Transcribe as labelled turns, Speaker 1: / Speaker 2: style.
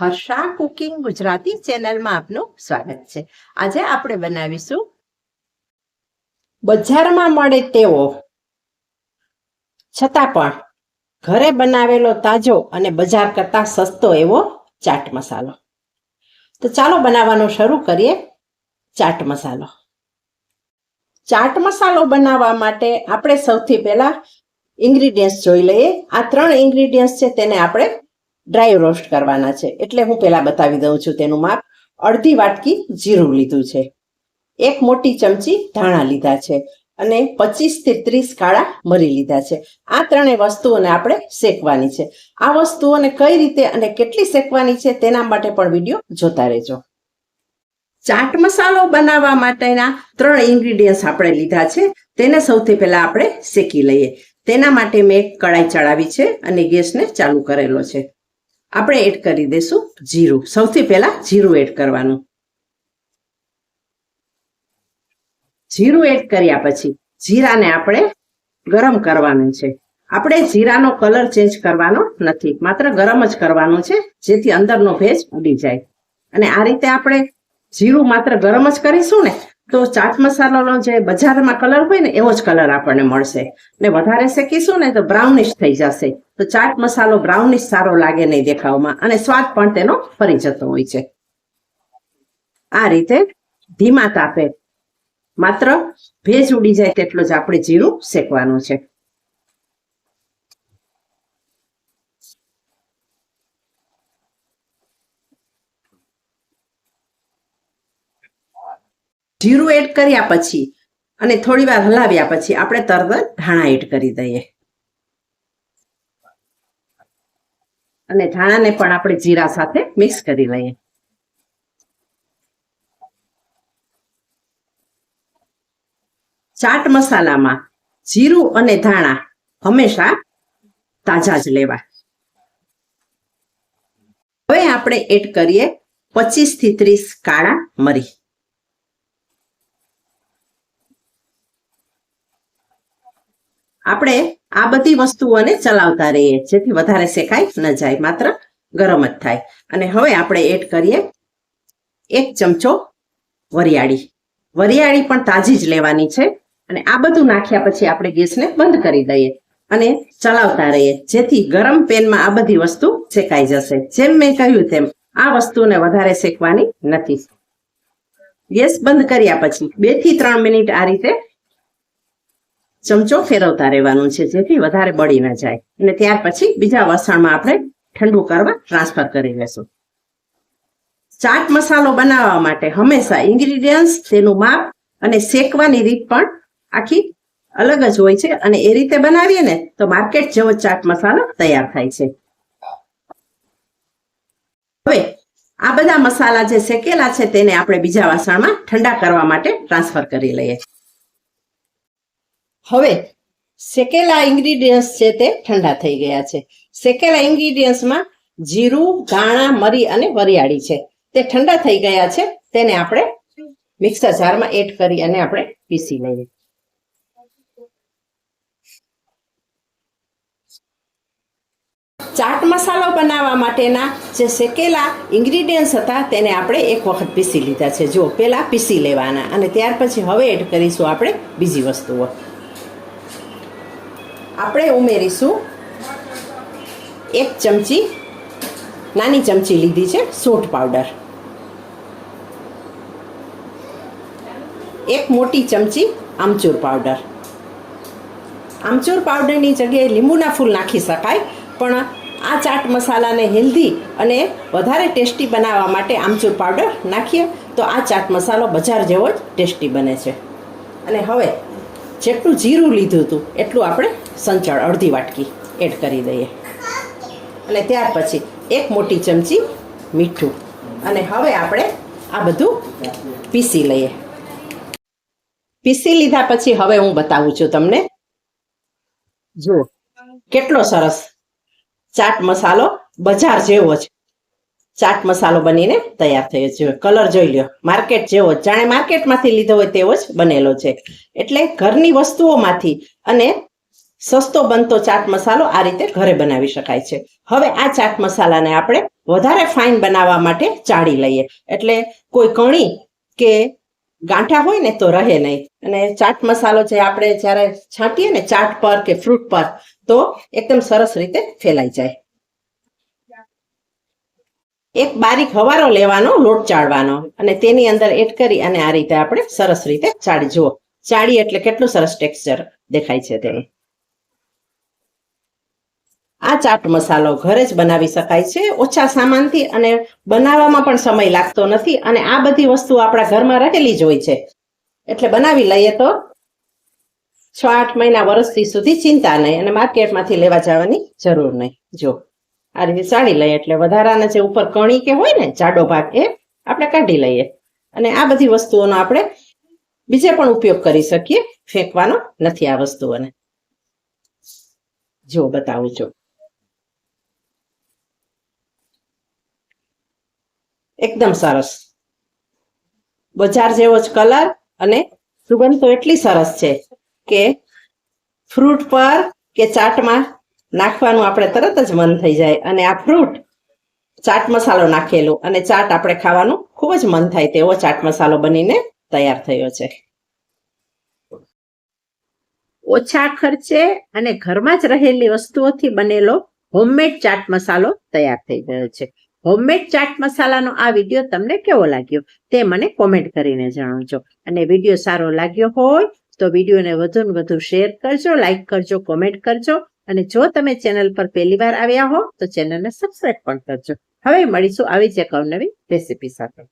Speaker 1: Harsha cooking Gujarati ચેનલમાં આપનું સ્વાગત છે. આજે આપણે બનાવીશું બજારમાં મળે તેવો. છતાં પણ ઘરે બનાવેલો તાજો અને બજાર કરતા સસ્તો એવો ચાટ મસાલો. તો ચાલો બનાવવાનું શરૂ કરીએ ચાટ મસાલો. ચાટ મસાલો બનાવવા માટે આપણે સૌથી પહેલા ઇન્ગ્રીડિયન્ટ્સ જોઈ લઈએ. આ ત્રણ ઇન્ગ્રીડિયન્ટ્સ છે તેને આપણે ડ્રાય રોસ્ટ કરવાના છે. એટલે હું પહેલાં બતાવી દઉં છું તેનું માપ. અડધી વાટકી જીરું લીધું છે. એક મોટી ચમચી ધાણા લીધા છે અને પચીસથી ત્રીસ કાળા મરી લીધા છે. આ ત્રણેય વસ્તુઓને આપણે શેકવાની છે. આ વસ્તુઓને કઈ રીતે અને કેટલી શેકવાની છે તેના માટે પણ વીડિયો જોતા રહેજો. ચાટ મસાલો બનાવવા માટેના ત્રણ ઇન્ગ્રીડિયન્ટ્સ આપણે લીધા છે. તેને સૌથી પહેલાં આપણે શેકી લઈએ. તેના માટે મેં કડાઈ ચડાવી છે અને ગેસને ચાલુ કરેલો છે. આપણે એડ કરી દઈશું જીરું. સૌથી પહેલા જીરું એડ કરવાનું. જીરું એડ કર્યા પછી જીરાને આપણે ગરમ કરવાનું છે. આપણે જીરાનો કલર ચેન્જ કરવાનો નથી. માત્ર ગરમ જ કરવાનું છે, જેથી અંદરનો ભેજ ઉડી જાય. અને આ રીતે આપણે જીરું માત્ર ગરમ જ કરીશું ને તો ચાટ મસાલાનો જે બજારમાં કલર હોય ને, એવો જ કલર આપણને મળશે. ને વધારે શેકીશું ને તો બ્રાઉનિશ થઈ જશે. તો ચાટ મસાલો બ્રાઉનિશ સારો લાગે નહીં દેખાવમાં, અને સ્વાદ પણ તેનો ફરી જતો હોય છે. આ રીતે ધીમા તાપે માત્ર ભેજ ઉડી જાય તેટલું જ આપણે જીરું શેકવાનું છે. જીરું એડ કર્યા પછી અને થોડી વાર હલાવ્યા પછી આપણે તરત ધાણા એડ કરી દઈએ. અને ધાણાને પણ આપણે જીરા સાથે મિક્સ કરી લઈએ. ચાટ મસાલામાં જીરું અને ધાણા હંમેશા તાજા જ લેવા હવે આપણે એડ કરીએ પચીસથી ત્રીસ કાળા મરી. આપણે આ બધી વસ્તુઓને ચલાવતા રહીએ જેથી વધારે શેકાઈ ન જાય, માત્ર ગરમ જ થાય. અને હવે આપણે એડ કરીએ એક ચમચો વરિયાળી. વરિયાળી પણ તાજી જ લેવાની છે. અને આ બધું નાખ્યા પછી આપણે ગેસને બંધ કરી દઈએ અને ચલાવતા રહીએ. જેથી ગરમ પેનમાં આ બધી વસ્તુ શેકાઈ જશે. જેમ મેં કહ્યું તેમ આ વસ્તુને વધારે શેકવાની નથી. ગેસ બંધ કર્યા પછી બેથી ત્રણ મિનિટ આ રીતે ચમચો ફેરવતા રહેવાનું છે, જેથી વધારે બળી ન જાય. અને ત્યાર પછી બીજા વાસણમાં આપણે ઠંડુ કરવા ટ્રાન્સફર કરી લેશું. ચાટ મસાલો બનાવવા માટે હંમેશા ઇન્ગ્રીડિયન્ટ્સ તેનું માપ અને શેકવાની રીત પણ આખી અલગ જ હોય છે. અને એ રીતે બનાવીએ ને તો માર્કેટ જેવો ચાટ મસાલો તૈયાર થાય છે. હવે આ બધા મસાલા જે શેકેલા છે, તેને આપણે બીજા વાસણમાં ઠંડા કરવા માટે ટ્રાન્સફર કરી લઈએ. હવે, શેકેલા ઇન્ગ્રીડિયન્ટ્સ છે તે ઠંડા થઈ ગયા છે. શેકેલા ઇન્ગ્રીડિયન્ટ્સમાં જીરું, ધાણા, મરી અને વરિયાળી છે. તે ઠંડા થઈ ગયા છે, તેને આપણે મિક્સર જારમાં એડ કરી અને આપણે પીસી લઈએ. ચાટ મસાલો બનાવવા માટેના જે શેકેલા ઇન્ગ્રીડિયન્ટ્સ હતા, તેને આપણે એક વખત પીસી લીધા છે. જો પહેલાં પીસી લેવાના અને ત્યાર પછી હવે એડ કરીશું આપણે બીજી વસ્તુઓ. આપણે ઉમેરીશું. એક ચમચી નાની ચમચી લીધી છે, સોટ પાવડર. એક મોટી ચમચી આમચૂર પાવડર. આમચૂર પાવડરની જગ્યાએ લીંબુના ફૂલ નાખી શકાય, પણ આ ચાટ મસાલાને હેલ્ધી અને વધારે ટેસ્ટી બનાવવા માટે આમચૂર પાવડર નાખીએ તો આ ચાટ મસાલો બજાર જેવો જ ટેસ્ટી બને છે. અને હવે જેટલું જીરું લીધું હતું, એટલું આપણે સંચળ અડધી વાટકી એડ કરી દઈએ. અને ત્યાર પછી એક મોટી ચમચી મીઠું. અને હવે આપણે આ બધું પીસી લઈએ. પીસી લીધા પછી હવે હું બતાવું છું તમને. જુઓ કેટલો સરસ ચાટ મસાલો બજાર જેવો જ ચાટ મસાલો બનીને તૈયાર થયો છે. કલર જોઈ લ્યો. માર્કેટ જેવો જાણે માર્કેટમાંથી લીધો હોય તેવો જ બનેલો છે. એટલે ઘરની વસ્તુઓમાંથી અને સસ્તો બનતો ચાટ મસાલો આ રીતે ઘરે બનાવી શકાય છે. હવે આ ચાટ મસાલાને આપણે વધારે ફાઇન બનાવવા માટે ચાળી લઈએ. એટલે કોઈ કણી કે ગાંઠા હોય ને તો રહે નહીં. અને ચાટ મસાલો જે આપણે જ્યારે છાંટીએ ને ચાટ પર કે ફ્રૂટ પર, તો એકદમ સરસ રીતે ફેલાઈ જાય. એક બારીક હવારો લેવાનો, લોટ ચાળવાનો. અને તેની અંદર એડ કરી અને આ રીતે આપણે સરસ રીતે ચાળી જુઓ. ચાળી એટલે કેટલું સરસ ટેક્સચર દેખાય છે તેનું. આ ચાટ મસાલો ઘરે જ બનાવી શકાય છે. ઓછા સામાનથી અને બનાવવામાં પણ સમય લાગતો નથી અને આ બધી વસ્તુ આપણા ઘરમાં રહેલી જ હોય છે. એટલે બનાવી લઈએ તો છ આઠ મહિના વર્ષથી સુધી ચિંતા નહીં અને માર્કેટમાંથી લેવા જવાની જરૂર નહીં. જો, આ રીતે ચાળી લઈએ એટલે વધારાના જે ઉપર કણી કે હોય ને, જાડો ભાગ એ આપણે કાઢી લઈએ. અને આ બધી વસ્તુઓનો આપણે બીજે પણ ઉપયોગ કરી શકીએ. ફેંકવાનો નથી આ વસ્તુઓને. જો, બતાવું છું. એકદમ સરસ. બજાર જેવો જ કલર અને સુગંધ તો એટલી સરસ છે કે ફ્રૂટ પર કે ચાટમાં નાખવાનું આપણે તરત જ મન થઈ જાય અને આ ફ્રૂટ ચાટ મસાલો નાખેલો અને ચાટ આપણે ખાવાનું ખૂબ જ મન થાય તેવો ચાટ મસાલો બનીને તૈયાર થયો છે. ઓછા ખર્ચે અને ઘરમાં જ રહેલી વસ્તુઓથી બનેલો હોમમેડ ચાટ મસાલો તૈયાર થઈ ગયો છે. હોમમેડ ચાટ મસાલાનો આ વીડિયો તમને કેવો લાગ્યો તે મને કોમેન્ટ કરીને જણાવજો. અને વીડિયો સારો લાગ્યો હોય તો વિડીયોને વધુ ને વધુ શેર કરજો લાઇક કરજો કોમેન્ટ કરજો. અને જો તમે ચેનલ પર પહેલી વાર આવ્યા હો તો ચેનલને સબસ્ક્રાઇબ પણ કરજો. હવે મળીશું આવી જ એક અવનવી રેસીપી સાથે.